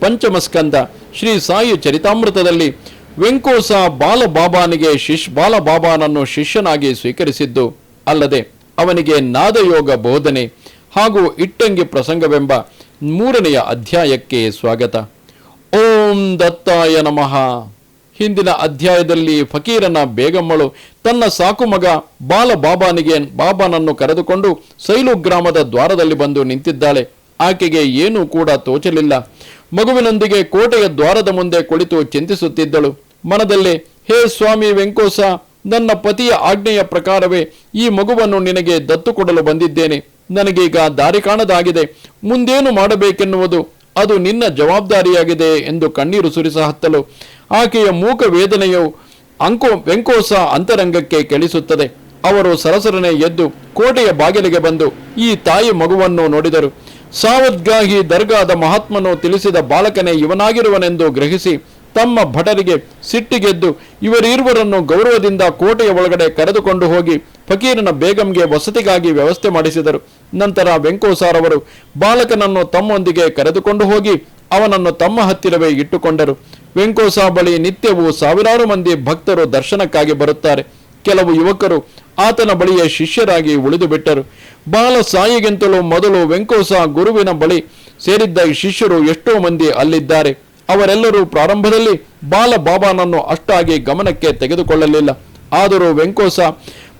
ಪಂಚಮಸ್ಕಂದ ಶ್ರೀ ಸಾಯಿ ಚರಿತಾಮೃತದಲ್ಲಿ ವೆಂಕೋಸ ಬಾಲಬಾಬಾನಿಗೆ ಶಿಶ್, ಬಾಲಬಾಬಾನನ್ನು ಶಿಷ್ಯನಾಗಿ ಸ್ವೀಕರಿಸಿದ್ದು ಅಲ್ಲದೆ ಅವನಿಗೆ ನಾದಯೋಗ ಬೋಧನೆ ಹಾಗೂ ಇಟ್ಟಂಗಿ ಪ್ರಸಂಗವೆಂಬ ಮೂರನೆಯ ಅಧ್ಯಾಯಕ್ಕೆ ಸ್ವಾಗತ. ಓಂ ದತ್ತಾಯ ನಮಃ. ಹಿಂದಿನ ಅಧ್ಯಾಯದಲ್ಲಿ ಫಕೀರನ ಬೇಗಮ್ಮಳು ತನ್ನ ಸಾಕು ಮಗ ಬಾಲ ಬಾಬಾನಿಗೆ ಬಾಬಾನನ್ನು ಕರೆದುಕೊಂಡು ಸೈಲು ಗ್ರಾಮದ ದ್ವಾರದಲ್ಲಿ ಬಂದು ನಿಂತಿದ್ದಾಳೆ. ಆಕೆಗೆ ಏನೂ ಕೂಡ ತೋಚಲಿಲ್ಲ. ಮಗುವಿನೊಂದಿಗೆ ಕೋಟೆಯ ದ್ವಾರದ ಮುಂದೆ ಕುಳಿತು ಚಿಂತಿಸುತ್ತಿದ್ದಳು. ಮನದಲ್ಲಿ, ಹೇ ಸ್ವಾಮಿ ವೆಂಕೋಸ, ನನ್ನ ಪತಿಯ ಆಜ್ಞೆಯ ಪ್ರಕಾರವೇ ಈ ಮಗುವನ್ನು ನಿನಗೆ ದತ್ತು ಕೊಡಲು ಬಂದಿದ್ದೇನೆ. ನನಗೀಗ ದಾರಿ ಕಾಣದಾಗಿದೆ. ಮುಂದೇನು ಮಾಡಬೇಕೆನ್ನುವುದು ಅದು ನಿನ್ನ ಜವಾಬ್ದಾರಿಯಾಗಿದೆ ಎಂದು ಕಣ್ಣೀರು ಸುರಿಸ ಹತ್ತಲು. ಆಕೆಯ ಮೂಕ ವೇದನೆಯು ಅಂಕೋ ವೆಂಕೋಸ ಅಂತರಂಗಕ್ಕೆ ಕೆಳಿಸುತ್ತದೆ. ಅವರು ಸರಸರನೆ ಎದ್ದು ಕೋಟೆಯ ಬಾಗಿಲಿಗೆ ಬಂದು ಈ ತಾಯಿ ಮಗುವನ್ನು ನೋಡಿದರು. ಸಾವದ್ಗಾಹಿ ದರ್ಗಾದ ಮಹಾತ್ಮನು ತಿಳಿಸಿದ ಬಾಲಕನೇ ಇವನಾಗಿರುವನೆಂದು ಗ್ರಹಿಸಿ ತಮ್ಮ ಭಟರಿಗೆ ಸಿಟ್ಟಿಗೆದ್ದು ಇವರಿರುವರನ್ನು ಗೌರವದಿಂದ ಕೋಟೆಯ ಒಳಗಡೆ ಕರೆದುಕೊಂಡು ಹೋಗಿ ಫಕೀರನ ಬೇಗಂಗೆ ವಸತಿಗಾಗಿ ವ್ಯವಸ್ಥೆ ಮಾಡಿಸಿದರು. ನಂತರ ವೆಂಕೋಸಾರವರು ಬಾಲಕನನ್ನು ತಮ್ಮೊಂದಿಗೆ ಕರೆದುಕೊಂಡು ಹೋಗಿ ಅವನನ್ನು ತಮ್ಮ ಹತ್ತಿರವೇ ಇಟ್ಟುಕೊಂಡರು. ವೆಂಕೋಸಾ ಬಳಿ ನಿತ್ಯವೂ ಸಾವಿರಾರು ಮಂದಿ ಭಕ್ತರು ದರ್ಶನಕ್ಕಾಗಿ ಬರುತ್ತಾರೆ. ಕೆಲವು ಯುವಕರು ಆತನ ಬಳಿಯ ಶಿಷ್ಯರಾಗಿ ಉಳಿದು ಬಿಟ್ಟರು. ಬಾಲ ಸಾಯಿಗಿಂತಲೂ ಮೊದಲು ವೆಂಕೋಸ ಗುರುವಿನ ಬಳಿ ಸೇರಿದ್ದ ಶಿಷ್ಯರು ಎಷ್ಟೋ ಮಂದಿ ಅಲ್ಲಿದ್ದಾರೆ. ಅವರೆಲ್ಲರೂ ಪ್ರಾರಂಭದಲ್ಲಿ ಬಾಲ ಬಾಬಾನನ್ನು ಅಷ್ಟಾಗಿ ಗಮನಕ್ಕೆ ತೆಗೆದುಕೊಳ್ಳಲಿಲ್ಲ. ಆದರೂ ವೆಂಕೋಸ,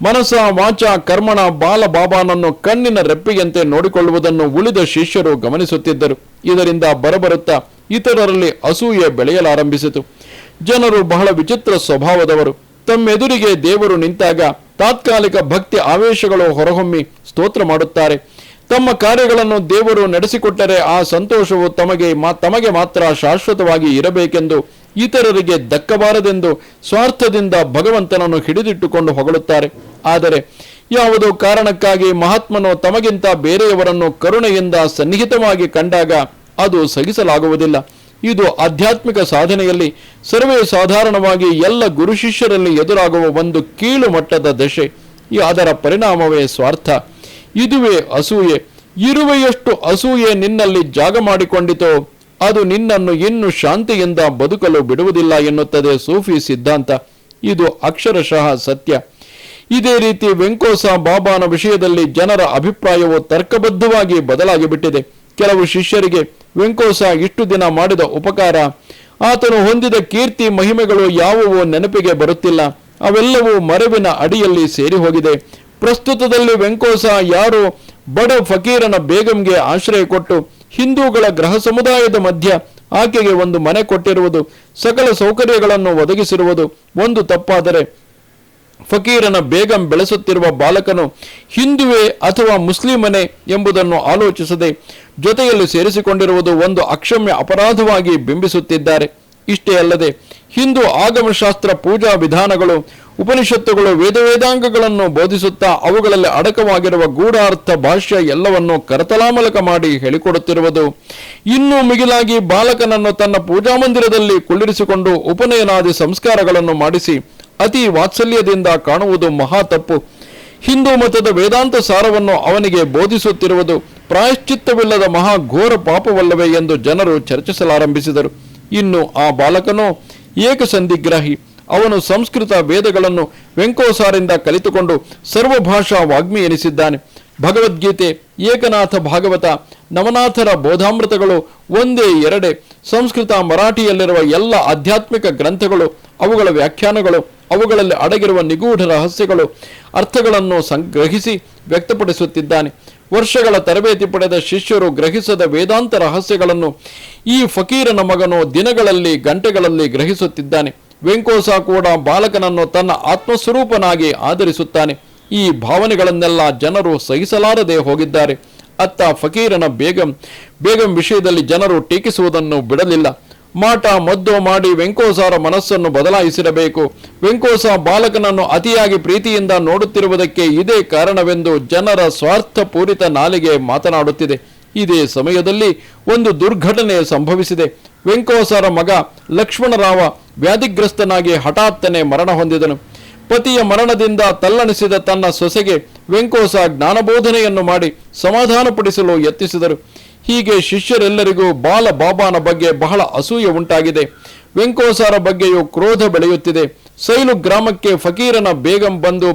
ಮನಸ, ವಾಚ, ಕರ್ಮಣ, ಬಾಲ ಬಾಬಾನನ್ನು ಕಣ್ಣಿನ ರೆಪ್ಪಿಗೆಂತೆ ನೋಡಿಕೊಳ್ಳುವುದನ್ನು ಉಳಿದ ಶಿಷ್ಯರು ಗಮನಿಸುತ್ತಿದ್ದರು. ಇದರಿಂದ ಬರಬರುತ್ತಾ ಇತರರಲ್ಲಿ ಅಸೂಯೆ ಬೆಳೆಯಲಾರಂಭಿಸಿತು. ಜನರು ಬಹಳ ವಿಚಿತ್ರ ಸ್ವಭಾವದವರು. ತಮ್ಮೆದುರಿಗೆ ದೇವರು ನಿಂತಾಗ ತಾತ್ಕಾಲಿಕ ಭಕ್ತಿ ಆವೇಶಗಳು ಹೊರಹೊಮ್ಮಿ ಸ್ತೋತ್ರ ಮಾಡುತ್ತಾರೆ. ತಮ್ಮ ಕಾರ್ಯಗಳನ್ನು ದೇವರು ನಡೆಸಿಕೊಟ್ಟರೆ ಆ ಸಂತೋಷವು ತಮಗೆ ಮಾ, ತಮಗೆ ಮಾತ್ರ ಶಾಶ್ವತವಾಗಿ ಇರಬೇಕೆಂದು ಇತರರಿಗೆ ದಕ್ಕಬಾರದೆಂದು ಸ್ವಾರ್ಥದಿಂದ ಭಗವಂತನನ್ನು ಹಿಡಿದಿಟ್ಟುಕೊಂಡು ಹೊಗಳುತ್ತಾರೆ. ಆದರೆ ಯಾವುದೋ ಕಾರಣಕ್ಕಾಗಿ ಮಹಾತ್ಮನು ತಮಗಿಂತ ಬೇರೆಯವರನ್ನು ಕರುಣೆಯಿಂದ ಸನ್ನಿಹಿತವಾಗಿ ಕಂಡಾಗ ಅದು ಸಹಿಸಲಾಗುವುದಿಲ್ಲ. ಇದು ಆಧ್ಯಾತ್ಮಿಕ ಸಾಧನೆಯಲ್ಲಿ ಸರ್ವೇ ಸಾಧಾರಣವಾಗಿ ಎಲ್ಲ ಗುರು ಶಿಷ್ಯರಲ್ಲಿ ಎದುರಾಗುವ ಒಂದು ಕೀಳು ಮಟ್ಟದ ದಶೆ ಅದರ ಪರಿಣಾಮವೇ ಸ್ವಾರ್ಥ. ಇದುವೇ ಅಸೂಯೆ. ಇರುವೆಯಷ್ಟು ಅಸೂಯೆ ನಿನ್ನಲ್ಲಿ ಜಾಗ ಮಾಡಿಕೊಂಡಿತೋ, ಅದು ನಿನ್ನನ್ನು ಇನ್ನು ಶಾಂತಿಯಿಂದ ಬದುಕಲು ಬಿಡುವುದಿಲ್ಲ ಎನ್ನುತ್ತದೆ ಸೂಫಿ ಸಿದ್ಧಾಂತ. ಇದು ಅಕ್ಷರಶಃ ಸತ್ಯ. ಇದೇ ರೀತಿ ವೆಂಕೋಸ ಬಾಬಾನ ವಿಷಯದಲ್ಲಿ ಜನರ ಅಭಿಪ್ರಾಯವು ತರ್ಕಬದ್ಧವಾಗಿ ಬದಲಾಗಿ ಬಿಟ್ಟಿದೆ ಕೆಲವು ಶಿಷ್ಯರಿಗೆ ವೆಂಕೋಸ ಇಷ್ಟು ದಿನ ಮಾಡಿದ ಉಪಕಾರ, ಆತನು ಹೊಂದಿದ ಕೀರ್ತಿ ಮಹಿಮೆಗಳು ಯಾವುವು ನೆನಪಿಗೆ ಬರುತ್ತಿಲ್ಲ. ಅವೆಲ್ಲವೂ ಮರವಿನ ಅಡಿಯಲ್ಲಿ ಸೇರಿ ಹೋಗಿದೆ. ಪ್ರಸ್ತುತದಲ್ಲಿ ವೆಂಕೋಸ ಯಾರು ಬಡ ಫಕೀರನ ಬೇಗಂಗೆ ಆಶ್ರಯ ಕೊಟ್ಟು ಹಿಂದೂಗಳ ಗೃಹ ಸಮುದಾಯದ ಮಧ್ಯ ಆಕೆಗೆ ಒಂದು ಮನೆ ಕೊಟ್ಟಿರುವುದು, ಸಕಲ ಸೌಕರ್ಯಗಳನ್ನು ಒದಗಿಸಿರುವುದು ಒಂದು ತಪ್ಪಾದರೆ ಫಕೀರನ ಬೇಗಂ ಬೆಳೆಸುತ್ತಿರುವ ಬಾಲಕನು ಹಿಂದುವೆ ಅಥವಾ ಮುಸ್ಲಿಮನೇ ಎಂಬುದನ್ನು ಆಲೋಚಿಸದೆ ಜೊತೆಯಲ್ಲಿ ಸೇರಿಸಿಕೊಂಡಿರುವುದು ಒಂದು ಅಕ್ಷಮ್ಯ ಅಪರಾಧವಾಗಿ ಬಿಂಬಿಸುತ್ತಿದ್ದಾರೆ. ಇಷ್ಟೇ ಅಲ್ಲದೆ ಹಿಂದೂ ಆಗಮಶಾಸ್ತ್ರ ಪೂಜಾ ವಿಧಾನಗಳು, ಉಪನಿಷತ್ತುಗಳು ವೇದ ವೇದಾಂಗಗಳನ್ನು ಬೋಧಿಸುತ್ತಾ ಅವುಗಳಲ್ಲಿ ಅಡಕವಾಗಿರುವ ಗೂಢಾರ್ಥ ಭಾಷ್ಯ ಎಲ್ಲವನ್ನು ಕರತಲಾಮಲಕ ಮಾಡಿ ಹೇಳಿಕೊಡುತ್ತಿರುವುದು. ಇನ್ನೂ ಮಿಗಿಲಾಗಿ ಬಾಲಕನನ್ನು ತನ್ನ ಪೂಜಾ ಮಂದಿರದಲ್ಲಿ ಕುಳ್ಳಿರಿಸಿಕೊಂಡು ಉಪನಯನಾದಿ ಸಂಸ್ಕಾರಗಳನ್ನು ಮಾಡಿಸಿ ಅತಿ ವಾತ್ಸಲ್ಯದಿಂದ ಕಾಣುವುದು ಮಹಾ ತಪ್ಪು. ಹಿಂದೂ ಮತದ ವೇದಾಂತ ಸಾರವನ್ನು ಅವನಿಗೆ ಬೋಧಿಸುತ್ತಿರುವುದು ಪ್ರಾಯಶ್ಚಿತ್ತವಿಲ್ಲದ ಮಹಾ ಘೋರ ಪಾಪವಲ್ಲವೇ ಎಂದು ಜನರು ಚರ್ಚಿಸಲಾರಂಭಿಸಿದರು. ಇನ್ನು ಆ ಬಾಲಕನೋ ಏಕಸಂದಿಗ್ರಾಹಿ ಅವನು ಸಂಸ್ಕೃತ ವೇದಗಳನ್ನು ವೆಂಕೋಸಾರಿಂದ ಕಲಿತುಕೊಂಡು ಸರ್ವಭಾಷಾ ವಾಗ್ಮಿ ಎನಿಸಿದ್ದಾನೆ. ಭಗವದ್ಗೀತೆ, ಏಕನಾಥ ಭಾಗವತ, ನವನಾಥರ ಬೋಧಾಮೃತಗಳು ಒಂದೇ ಎರಡೇ. ಸಂಸ್ಕೃತ ಮರಾಠಿಯಲ್ಲಿರುವ ಎಲ್ಲ ಆಧ್ಯಾತ್ಮಿಕ ಗ್ರಂಥಗಳು, ಅವುಗಳ ವ್ಯಾಖ್ಯಾನಗಳು ಅವುಗಳಲ್ಲಿ ಅಡಗಿರುವ ನಿಗೂಢ ರಹಸ್ಯಗಳು ಅರ್ಥಗಳನ್ನು ಸಂಗ್ರಹಿಸಿ ವ್ಯಕ್ತಪಡಿಸುತ್ತಿದ್ದಾನೆ. ವರ್ಷಗಳ ತರಬೇತಿ ಪಡೆದ ಶಿಷ್ಯರು ಗ್ರಹಿಸದ ವೇದಾಂತ ರಹಸ್ಯಗಳನ್ನು ಈ ಫಕೀರನ ಮಗನು ದಿನಗಳಲ್ಲಿ ಗಂಟೆಗಳಲ್ಲಿ ಗ್ರಹಿಸುತ್ತಿದ್ದಾನೆ. ವೆಂಕೋಸ ಕೂಡ ಬಾಲಕನನ್ನು ತನ್ನ ಆತ್ಮಸ್ವರೂಪನಾಗಿ ಆಧರಿಸುತ್ತಾನೆ. ಈ ಭಾವನೆಗಳನ್ನೆಲ್ಲ ಜನರು ಸಹಿಸಲಾರದೆ ಹೋಗಿದ್ದಾರೆ. ಅತ್ತ ಫಕೀರನ ಬೇಗಂ ಬೇಗಂ ವಿಷಯದಲ್ಲಿ ಜನರು ಟೀಕಿಸುವುದನ್ನು ಬಿಡಲಿಲ್ಲ. ಮಾಟ, ಮದ್ದು ಮಾಡಿ ವೆಂಕೋಸಾರ ಮನಸ್ಸನ್ನು ಬದಲಾಯಿಸಿರಬೇಕು. ವೆಂಕೋಸ ಬಾಲಕನನ್ನು ಅತಿಯಾಗಿ ಪ್ರೀತಿಯಿಂದ ನೋಡುತ್ತಿರುವುದಕ್ಕೆ ಇದೇ ಕಾರಣವೆಂದು ಜನರ ಸ್ವಾರ್ಥಪೂರಿತ ನಾಲಿಗೆ ಮಾತನಾಡುತ್ತಿದೆ. ಇದೇ ಸಮಯದಲ್ಲಿ ಒಂದು ದುರ್ಘಟನೆ ಸಂಭವಿಸಿದೆ. ವೆಂಕೋಸಾರ ಮಗ ಲಕ್ಷ್ಮಣರಾವ ವ್ಯಾಧಿಗ್ರಸ್ತನಾಗಿ ಹಠಾತ್ತನೆ ಮರಣ ಹೊಂದಿದನು. ಪತಿಯ ಮರಣದಿಂದ ತಲ್ಲಣಿಸಿದ ತನ್ನ ಸೊಸೆಗೆ ವೆಂಕೋಸ ಜ್ಞಾನಬೋಧನೆಯನ್ನು ಮಾಡಿ ಸಮಾಧಾನಪಡಿಸಲು ಯತ್ನಿಸಿದರು. ಹೀಗೆ ಶಿಷ್ಯರೆಲ್ಲರಿಗೂ ಬಾಲ ಬಾಬಾನ ಬಗ್ಗೆ ಬಹಳ ಅಸೂಯೆ ಉಂಟಾಗಿದೆ. ವೆಂಕೋಸಾರ ಬಗ್ಗೆಯೂ ಕ್ರೋಧ ಬೆಳೆಯುತ್ತಿದೆ. ಸೈಲು ಗ್ರಾಮಕ್ಕೆ ಫಕೀರನ ಬೇಗಂ ಬಂದು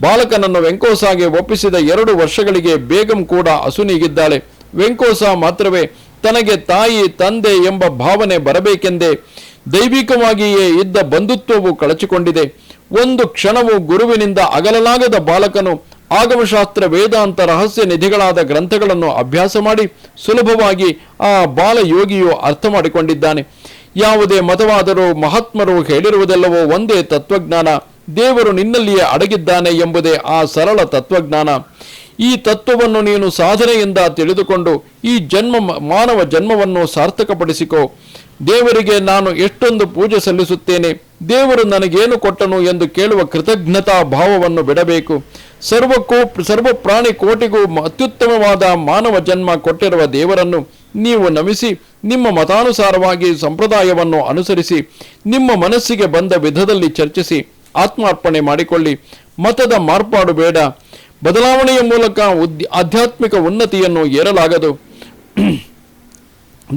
ಬಾಲಕನನ್ನು ವೆಂಕೋಸಾಗೆ ಒಪ್ಪಿಸಿದ ಎರಡು ವರ್ಷಗಳಿಗೆ ಬೇಗಂ ಕೂಡ ಅಸುನೀಗಿದ್ದಾಳೆ. ವೆಂಕೋಸ ಮಾತ್ರವೇ ತನಗೆ ತಾಯಿ, ತಂದೆ ಎಂಬ ಭಾವನೆ ಬರಬೇಕೆಂದೇ ದೈವಿಕವಾಗಿಯೇ ಇದ್ದ ಬಂಧುತ್ವವು ಕಳಚಿಕೊಂಡಿದೆ. ಒಂದು ಕ್ಷಣವು ಗುರುವಿನಿಂದ ಅಗಲಲಾಗದ ಬಾಲಕನು ಆಗಮಶಾಸ್ತ್ರ ವೇದಾಂತ ರಹಸ್ಯ ನಿಧಿಗಳಾದ ಗ್ರಂಥಗಳನ್ನು ಅಭ್ಯಾಸ ಮಾಡಿ ಸುಲಭವಾಗಿ ಆ ಬಾಲಯೋಗಿಯು ಅರ್ಥ ಮಾಡಿಕೊಂಡಿದ್ದಾನೆ. ಯಾವುದೇ ಮತವಾದರೂ ಮಹಾತ್ಮರು ಹೇಳಿರುವುದೆಲ್ಲವೋ ಒಂದೇ ತತ್ವಜ್ಞಾನ. ದೇವರು ನಿನ್ನಲ್ಲಿಯೇ ಅಡಗಿದ್ದಾನೆ ಎಂಬುದೇ ಆ ಸರಳ ತತ್ವಜ್ಞಾನ. ಈ ತತ್ವವನ್ನು ನೀನು ಸಾಧನೆಯಿಂದ ತಿಳಿದುಕೊಂಡು ಈ ಜನ್ಮ ಮಾನವ ಜನ್ಮವನ್ನು ಸಾರ್ಥಕಪಡಿಸಿಕೋ. ದೇವರಿಗೆ ನಾನು ಎಷ್ಟೊಂದು ಪೂಜೆ ಸಲ್ಲಿಸುತ್ತೇನೆ. ದೇವರು ನನಗೇನು ಕೊಟ್ಟನು ಎಂದು ಕೇಳುವ ಕೃತಜ್ಞತಾ ಭಾವವನ್ನು ಬಿಡಬೇಕು. ಸರ್ವಕ್ಕೂ, ಸರ್ವ ಪ್ರಾಣಿ ಕೋಟಿಗೂ ಅತ್ಯುತ್ತಮವಾದ ಮಾನವ ಜನ್ಮ ಕೊಟ್ಟಿರುವ ದೇವರನ್ನು ನೀವು ನಮಿಸಿ, ನಿಮ್ಮ ಮತಾನುಸಾರವಾಗಿ ಸಂಪ್ರದಾಯವನ್ನು ಅನುಸರಿಸಿ, ನಿಮ್ಮ ಮನಸ್ಸಿಗೆ ಬಂದ ವಿಧದಲ್ಲಿ ಚರ್ಚಿಸಿ, ಆತ್ಮಾರ್ಪಣೆ ಮಾಡಿಕೊಳ್ಳಿ. ಮತದ ಮಾರ್ಪಾಡು ಬೇಡ. ಬದಲಾವಣೆಯ ಮೂಲಕ ಆಧ್ಯಾತ್ಮಿಕ ಉನ್ನತಿಯನ್ನು ಏರಲಾಗದು.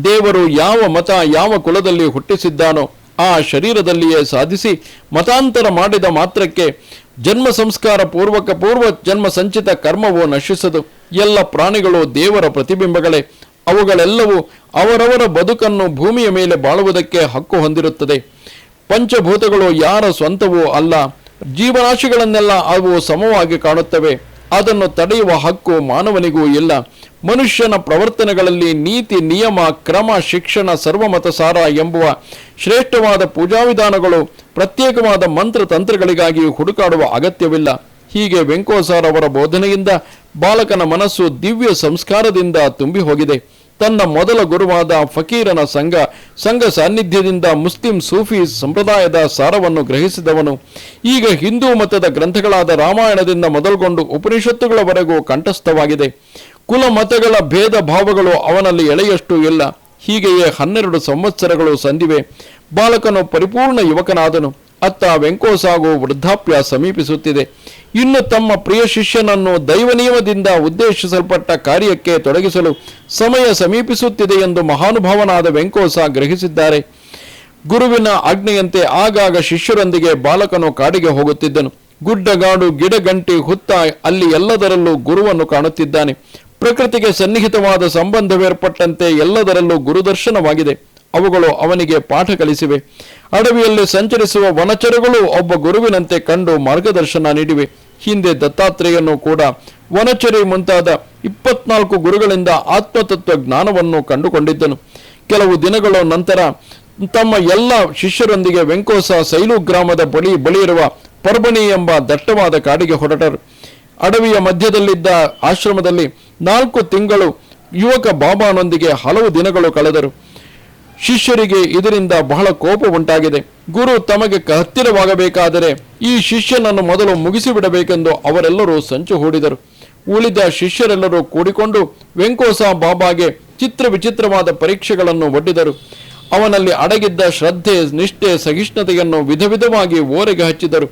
ದೇವರು ಯಾವ ಮತ ಯಾವ ಕುಲದಲ್ಲಿ ಹುಟ್ಟಿಸಿದ್ದಾನೋ ಆ ಶರೀರದಲ್ಲಿಯೇ ಸಾಧಿಸಿ ಮತಾಂತರ ಮಾಡಿದ ಮಾತ್ರಕ್ಕೆ ಜನ್ಮ ಸಂಸ್ಕಾರ ಪೂರ್ವಕ ಪೂರ್ವ ಜನ್ಮ ಸಂಚಿತ ಕರ್ಮವು ನಶಿಸದು. ಎಲ್ಲ ಪ್ರಾಣಿಗಳು ದೇವರ ಪ್ರತಿಬಿಂಬಗಳೇ. ಅವುಗಳೆಲ್ಲವೂ ಅವರವರ ಬದುಕನ್ನು ಭೂಮಿಯ ಮೇಲೆ ಬಾಳುವುದಕ್ಕೆ ಹಕ್ಕು ಹೊಂದಿರುತ್ತದೆ. ಪಂಚಭೂತಗಳು ಯಾರ ಸ್ವಂತವೂ ಅಲ್ಲ. ಜೀವರಾಶಿಗಳನ್ನೆಲ್ಲ ಅವು ಸಮವಾಗಿ ಕಾಣುತ್ತವೆ. ಅದನ್ನು ತಡೆಯುವ ಹಕ್ಕು ಮಾನವನಿಗೂ ಇಲ್ಲ. ಮನುಷ್ಯನ ಪ್ರವರ್ತನೆಗಳಲ್ಲಿ ನೀತಿ, ನಿಯಮ, ಕ್ರಮ, ಶಿಕ್ಷಣ, ಸರ್ವಮತಸಾರ ಎಂಬುವ ಶ್ರೇಷ್ಠವಾದ ಪೂಜಾ ವಿಧಾನಗಳು ಪ್ರತ್ಯೇಕವಾದ ಮಂತ್ರ ತಂತ್ರಗಳಿಗಾಗಿ ಹುಡುಕಾಡುವ ಅಗತ್ಯವಿಲ್ಲ. ಹೀಗೆ ವೆಂಕೋಸಾರ್ ಅವರ ಬೋಧನೆಯಿಂದ ಬಾಲಕನ ಮನಸ್ಸು ದಿವ್ಯ ಸಂಸ್ಕಾರದಿಂದ ತುಂಬಿ ಹೋಗಿದೆ ತನ್ನ ಮೊದಲ ಗುರುವಾದ ಫಕೀರನ ಸಂಘ ಸಂಘ ಸಾನ್ನಿಧ್ಯದಿಂದ ಮುಸ್ಲಿಂ ಸೂಫಿ ಸಂಪ್ರದಾಯದ ಸಾರವನ್ನು ಗ್ರಹಿಸಿದವನು. ಈಗ ಹಿಂದೂ ಮತದ ಗ್ರಂಥಗಳಾದ ರಾಮಾಯಣದಿಂದ ಮೊದಲುಗೊಂಡು ಉಪನಿಷತ್ತುಗಳವರೆಗೂ ಕಂಠಸ್ಥವಾಗಿದೆ. ಕುಲ ಮತಗಳ ಭೇದ ಭಾವಗಳು ಅವನಲ್ಲಿ ಎಳೆಯಷ್ಟು ಇಲ್ಲ. ಹೀಗೆಯೇ ಹನ್ನೆರಡು ಸಂವತ್ಸರಗಳು ಸಂದಿವೆ. ಬಾಲಕನು ಪರಿಪೂರ್ಣ ಯುವಕನಾದನು. ಅತ್ತ ವೆಂಕೋಸಾಗು ವೃದ್ಧಾಪ್ಯ ಸಮೀಪಿಸುತ್ತಿದೆ. ಇನ್ನು ತಮ್ಮ ಪ್ರಿಯ ಶಿಷ್ಯನನ್ನು ದೈವ ನಿಯಮದಿಂದ ಉದ್ದೇಶಿಸಲ್ಪಟ್ಟ ಕಾರ್ಯಕ್ಕೆ ತೊಡಗಿಸಲು ಸಮಯ ಸಮೀಪಿಸುತ್ತಿದೆ ಎಂದು ಮಹಾನುಭಾವನಾದ ವೆಂಕೋಸ ಗ್ರಹಿಸಿದ್ದಾರೆ. ಗುರುವಿನ ಆಜ್ಞೆಯಂತೆ ಆಗಾಗ ಶಿಷ್ಯರೊಂದಿಗೆ ಬಾಲಕನು ಕಾಡಿಗೆ ಹೋಗುತ್ತಿದ್ದನು. ಗುಡ್ಡಗಾಡು, ಗಿಡಗಂಟಿ, ಹುತ್ತ ಅಲ್ಲಿ ಎಲ್ಲದರಲ್ಲೂ ಗುರುವನ್ನು ಕಾಣುತ್ತಿದ್ದಾನೆ. ಪ್ರಕೃತಿಗೆ ಸನ್ನಿಹಿತವಾದ ಸಂಬಂಧವೇರ್ಪಟ್ಟಂತೆ ಎಲ್ಲದರಲ್ಲೂ ಗುರುದರ್ಶನವಾಗಿದೆ. ಅವುಗಳು ಅವನಿಗೆ ಪಾಠ ಕಲಿಸಿವೆ. ಅಡವಿಯಲ್ಲಿ ಸಂಚರಿಸುವ ವನಚರಗಳು ಒಬ್ಬ ಗುರುವಿನಂತೆ ಕಂಡು ಮಾರ್ಗದರ್ಶನ ನೀಡಿವೆ. ಹಿಂದೆ ದತ್ತಾತ್ರೇಯನು ಕೂಡ ವನಚರಿ ಮುಂತಾದ ಇಪ್ಪತ್ನಾಲ್ಕು ಗುರುಗಳಿಂದ ಆತ್ಮತತ್ವ ಜ್ಞಾನವನ್ನು ಕಂಡುಕೊಂಡಿದ್ದನು. ಕೆಲವು ದಿನಗಳ ನಂತರ ತಮ್ಮ ಎಲ್ಲ ಶಿಷ್ಯರೊಂದಿಗೆ ವೆಂಕೋಸ ಸೈಲು ಗ್ರಾಮದ ಬಳಿ ಬಳಿಯಿರುವ ಪರ್ಬಣಿ ಎಂಬ ದಟ್ಟವಾದ ಕಾಡಿಗೆ ಹೊರಟರು. ಅಡವಿಯ ಮಧ್ಯದಲ್ಲಿದ್ದ ಆಶ್ರಮದಲ್ಲಿ ನಾಲ್ಕು ತಿಂಗಳು ಯುವಕ ಬಾಬಾನೊಂದಿಗೆ ಹಲವು ದಿನಗಳು ಕಳೆದರು. ಶಿಷ್ಯರಿಗೆ ಇದರಿಂದ ಬಹಳ ಕೋಪ ಉಂಟಾಗಿದೆ. ಗುರು ತಮಗೆ ಹತ್ತಿರವಾಗಬೇಕಾದರೆ ಈ ಶಿಷ್ಯನನ್ನು ಮೊದಲು ಮುಗಿಸಿಬಿಡಬೇಕೆಂದು ಅವರೆಲ್ಲರೂ ಸಂಚು ಹೂಡಿದರು. ಉಳಿದ ಶಿಷ್ಯರೆಲ್ಲರೂ ಕೂಡಿಕೊಂಡು ವೆಂಕೋಸ ಬಾಬಾಗೆ ಚಿತ್ರ ವಿಚಿತ್ರವಾದ ಪರೀಕ್ಷೆಗಳನ್ನು ಒಡ್ಡಿದರು. ಅವನಲ್ಲಿ ಅಡಗಿದ್ದ ಶ್ರದ್ಧೆ, ನಿಷ್ಠೆ, ಸಹಿಷ್ಣುತೆಯನ್ನು ವಿಧ ವಿಧವಾಗಿ ಓರೆಗೆ ಹಚ್ಚಿದರು.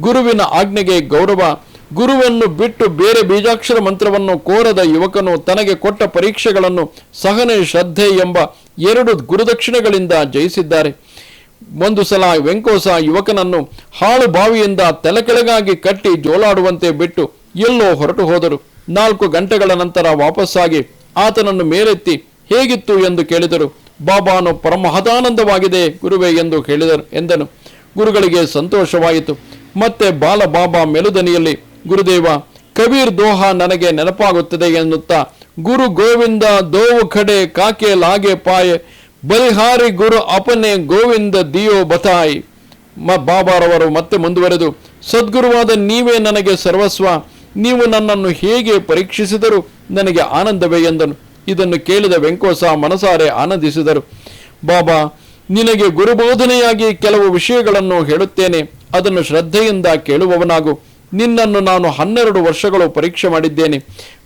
ಗುರುವಿನ ಆಜ್ಞೆಗೆ ಗೌರವ ಗುರುವನ್ನು ಬಿಟ್ಟು ಬೇರೆ ಬೀಜಾಕ್ಷರ ಮಂತ್ರವನ್ನು ಕೋರದ ಯುವಕನು ತನಗೆ ಕೊಟ್ಟ ಪರೀಕ್ಷೆಗಳನ್ನು ಸಹನೆ ಶ್ರದ್ಧೆ ಎಂಬ ಎರಡು ಗುರುದಕ್ಷಿಣೆಗಳಿಂದ ಜಯಿಸಿದ್ದಾರೆ. ಒಂದು ಸಲ ವೆಂಕೋಸ ಯುವಕನನ್ನು ಹಾಳು ಬಾವಿಯಿಂದ ತಲೆಕೆಳಗಾಗಿ ಕಟ್ಟಿ ಜೋಲಾಡುವಂತೆ ಬಿಟ್ಟು ಎಲ್ಲೋ ಹೊರಟು ಹೋದರು. ನಾಲ್ಕು ಗಂಟೆಗಳ ನಂತರ ವಾಪಸ್ಸಾಗಿ ಆತನನ್ನು ಮೇಲೆತ್ತಿ ಹೇಗಿತ್ತು ಎಂದು ಕೇಳಿದರು. ಬಾಬಾನು ಪರಮಹದಾನಂದವಾಗಿದೆ ಗುರುವೇ ಎಂದು ಹೇಳಿದರು ಎಂದನು. ಗುರುಗಳಿಗೆ ಸಂತೋಷವಾಯಿತು. ಮತ್ತೆ ಬಾಲ ಬಾಬಾ ಮೆಲುದನಿಯಲ್ಲಿ ಗುರುದೇವ, ಕಬೀರ್ ದೋಹ ನನಗೆ ನೆನಪಾಗುತ್ತದೆ ಎನ್ನುತ್ತಾ, ಗುರು ಗೋವಿಂದ ದೋವು ಖಡೆ ಕಾಕೆ ಲಾಗೆ ಪಾಯೆ, ಬಲಿಹಾರಿ ಗುರು ಅಪನೆ ಗೋವಿಂದ ದಿಯೋ ಬತಾಯಿ. ಮ ಬಾಬಾರವರು ಮತ್ತೆ ಮುಂದುವರೆದು, ಸದ್ಗುರುವಾದ ನೀವೇ ನನಗೆ ಸರ್ವಸ್ವ, ನೀವು ನನ್ನನ್ನು ಹೇಗೆ ಪರೀಕ್ಷಿಸಿದರೂ ನನಗೆ ಆನಂದವೇ ಎಂದನು. ಇದನ್ನು ಕೇಳಿದ ವೆಂಕೋಸ ಮನಸಾರೆ ಆನಂದಿಸಿದರು. ಬಾಬಾ, ನಿನಗೆ ಗುರುಬೋಧನೆಯಾಗಿ ಕೆಲವು ವಿಷಯಗಳನ್ನು ಹೇಳುತ್ತೇನೆ, ಅದನ್ನು ಶ್ರದ್ಧೆಯಿಂದ ಕೇಳುವವನಾಗು. ನಿನ್ನನ್ನು ನಾನು ಹನ್ನೆರಡು ವರ್ಷಗಳು ಪರೀಕ್ಷೆ ಮಾಡಿದ್ದೇನೆ.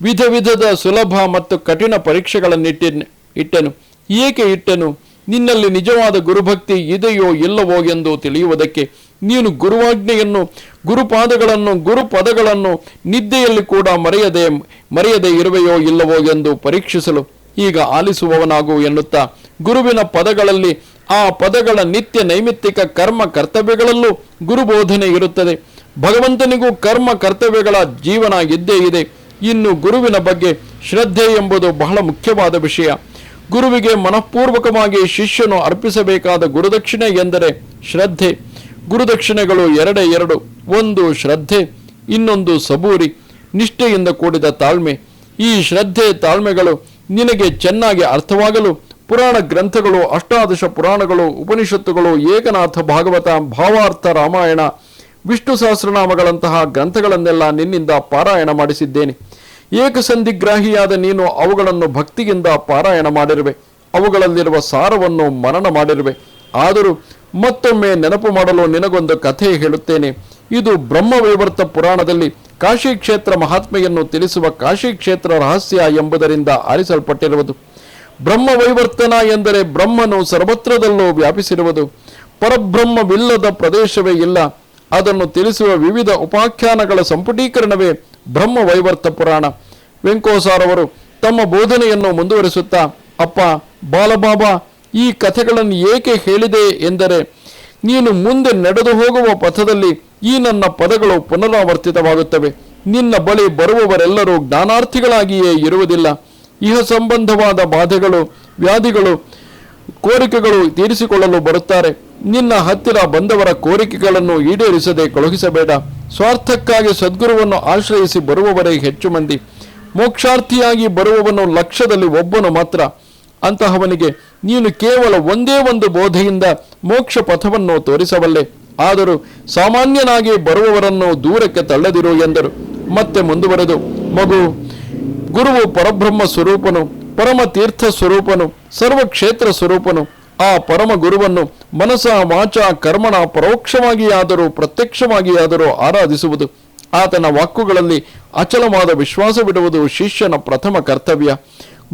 ವಿಧ ವಿಧದ ಸುಲಭ ಮತ್ತು ಕಠಿಣ ಪರೀಕ್ಷೆಗಳನ್ನಿಟ್ಟೆನು ಇಟ್ಟೆನು. ಏಕೆ ಇಟ್ಟೆನು? ನಿನ್ನಲ್ಲಿ ನಿಜವಾದ ಗುರುಭಕ್ತಿ ಇದೆಯೋ ಇಲ್ಲವೋ ಎಂದು ತಿಳಿಯುವುದಕ್ಕೆ. ನೀನು ಗುರುವಾಜ್ಞೆಯನ್ನು, ಗುರುಪಾದಗಳನ್ನು, ಗುರುಪದಗಳನ್ನು ನಿದ್ದೆಯಲ್ಲಿ ಕೂಡ ಮರೆಯದೆ ಮರೆಯದೆ ಇರುವೆಯೋ ಇಲ್ಲವೋ ಎಂದು ಪರೀಕ್ಷಿಸಲು ಈಗ ಆಲಿಸುವವನಾಗು ಎನ್ನುತ್ತಾ. ಗುರುವಿನ ಪದಗಳಲ್ಲಿ ಆ ಪದಗಳ ನಿತ್ಯ ನೈಮಿತ್ತಿಕ ಕರ್ಮ ಕರ್ತವ್ಯಗಳಲ್ಲೂ ಗುರುಬೋಧನೆ ಇರುತ್ತದೆ. ಭಗವಂತನಿಗೂ ಕರ್ಮ ಕರ್ತವ್ಯಗಳ ಜೀವನ ಇದ್ದೇ ಇದೆ. ಇನ್ನು ಗುರುವಿನ ಬಗ್ಗೆ ಶ್ರದ್ಧೆ ಎಂಬುದು ಬಹಳ ಮುಖ್ಯವಾದ ವಿಷಯ. ಗುರುವಿಗೆ ಮನಃಪೂರ್ವಕವಾಗಿ ಶಿಷ್ಯನು ಅರ್ಪಿಸಬೇಕಾದ ಗುರುದಕ್ಷಿಣೆ ಎಂದರೆ ಶ್ರದ್ಧೆ. ಗುರುದಕ್ಷಿಣೆಗಳು ಎರಡೇ ಎರಡು, ಒಂದು ಶ್ರದ್ಧೆ, ಇನ್ನೊಂದು ಸಬೂರಿ, ನಿಷ್ಠೆಯಿಂದ ಕೂಡಿದ ತಾಳ್ಮೆ. ಈ ಶ್ರದ್ಧೆ ತಾಳ್ಮೆಗಳು ನಿನಗೆ ಚೆನ್ನಾಗಿ ಅರ್ಥವಾಗಲು, ಪುರಾಣ ಗ್ರಂಥಗಳು, ಅಷ್ಟಾದಶ ಪುರಾಣಗಳು, ಉಪನಿಷತ್ತುಗಳು, ಏಕನಾಥ ಭಾಗವತ, ಭಾವಾರ್ಥ ರಾಮಾಯಣ ವಿಷ್ಣು ಸಹಸ್ರನಾಮಗಳಂತಹ ಗ್ರಂಥಗಳನ್ನೆಲ್ಲ ನಿನ್ನಿಂದ ಪಾರಾಯಣ ಮಾಡಿಸಿದ್ದೇನೆ. ಏಕಸಂಧಿಗ್ರಾಹಿಯಾದ ನೀನು ಅವುಗಳನ್ನು ಭಕ್ತಿಯಿಂದ ಪಾರಾಯಣ ಮಾಡಿರುವೆ. ಅವುಗಳಲ್ಲಿರುವ ಸಾರವನ್ನು ಮನನ ಮಾಡಿರುವೆ. ಆದರೂ ಮತ್ತೊಮ್ಮೆ ನೆನಪು ಮಾಡಲು ನಿನಗೊಂದು ಕಥೆ ಹೇಳುತ್ತೇನೆ. ಇದು ಬ್ರಹ್ಮವೈವರ್ತ ಪುರಾಣದಲ್ಲಿ ಕಾಶಿ ಕ್ಷೇತ್ರ ಮಹಾತ್ಮೆಯನ್ನು ತಿಳಿಸುವ ಕಾಶಿ ಕ್ಷೇತ್ರ ರಹಸ್ಯ ಎಂಬುದರಿಂದ ಆರಿಸಲ್ಪಟ್ಟಿರುವುದು. ಬ್ರಹ್ಮವೈವರ್ತನ ಎಂದರೆ ಬ್ರಹ್ಮನು ಸರ್ವತ್ರದಲ್ಲೂ ವ್ಯಾಪಿಸಿರುವುದು. ಪರಬ್ರಹ್ಮವಿಲ್ಲದ ಪ್ರದೇಶವೇ ಇಲ್ಲ. ಅದನ್ನು ತಿಳಿಸುವ ವಿವಿಧ ಉಪಾಖ್ಯಾನಗಳ ಸಂಪುಟೀಕರಣವೇ ಬ್ರಹ್ಮ ವೈವರ್ತ ಪುರಾಣ. ವೆಂಕೋಸಾರವರು ತಮ್ಮ ಬೋಧನೆಯನ್ನು ಮುಂದುವರಿಸುತ್ತಾ, ಅಪ್ಪ, ಬಾಲಬಾಬಾ, ಈ ಕಥೆಗಳನ್ನು ಏಕೆ ಹೇಳಿದೆ ಎಂದರೆ, ನೀನು ಮುಂದೆ ನಡೆದು ಹೋಗುವ ಪಥದಲ್ಲಿ ಈ ನನ್ನ ಪದಗಳು ಪುನರಾವರ್ತಿತವಾಗುತ್ತವೆ. ನಿನ್ನ ಬಳಿ ಬರುವವರೆಲ್ಲರೂ ಜ್ಞಾನಾರ್ಥಿಗಳಾಗಿಯೇ ಇರುವುದಿಲ್ಲ. ಇಹ ಸಂಬಂಧವಾದ ಬಾಧೆಗಳು, ವ್ಯಾಧಿಗಳು, ಕೋರಿಕೆಗಳು ತೀರಿಸಿಕೊಳ್ಳಲು ಬರುತ್ತಾರೆ. ನಿನ್ನ ಹತ್ತಿರ ಬಂದವರ ಕೋರಿಕೆಗಳನ್ನು ಈಡೇರಿಸದೆ ಕಳುಹಿಸಬೇಡ. ಸ್ವಾರ್ಥಕ್ಕಾಗಿ ಸದ್ಗುರುವನ್ನು ಆಶ್ರಯಿಸಿ ಬರುವವರೇ ಹೆಚ್ಚು ಮಂದಿ. ಮೋಕ್ಷಾರ್ಥಿಯಾಗಿ ಬರುವವನು ಲಕ್ಷದಲ್ಲಿ ಒಬ್ಬನು ಮಾತ್ರ. ಅಂತಹವನಿಗೆ, ನೀನು ಕೇವಲ ಒಂದೇ ಒಂದು ಬೋಧೆಯಿಂದ ಮೋಕ್ಷ ಪಥವನ್ನು ತೋರಿಸಬಲ್ಲೆ. ಆದರೂ ಸಾಮಾನ್ಯನಾಗಿ ಬರುವವರನ್ನು ದೂರಕ್ಕೆ ತಳ್ಳದಿರು ಎಂದರು. ಮತ್ತೆ ಮುಂದುವರೆದು, ಮಗು, ಗುರುವು ಪರಬ್ರಹ್ಮ ಸ್ವರೂಪನು ಪರಮ ತೀರ್ಥ ಸ್ವರೂಪನು, ಸರ್ವಕ್ಷೇತ್ರ ಸ್ವರೂಪನು ಆ ಪರಮ ಗುರುವನ್ನು ಮನಸ ವಾಚ, ಕರ್ಮಣ ಪರೋಕ್ಷವಾಗಿಯಾದರೂ, ಪ್ರತ್ಯಕ್ಷವಾಗಿಯಾದರೂ ಆರಾಧಿಸುವುದು, ಆತನ ವಾಕ್ಕುಗಳಲ್ಲಿ ಅಚಲವಾದ ವಿಶ್ವಾಸವಿಡುವುದು ಶಿಷ್ಯನ ಪ್ರಥಮ ಕರ್ತವ್ಯ.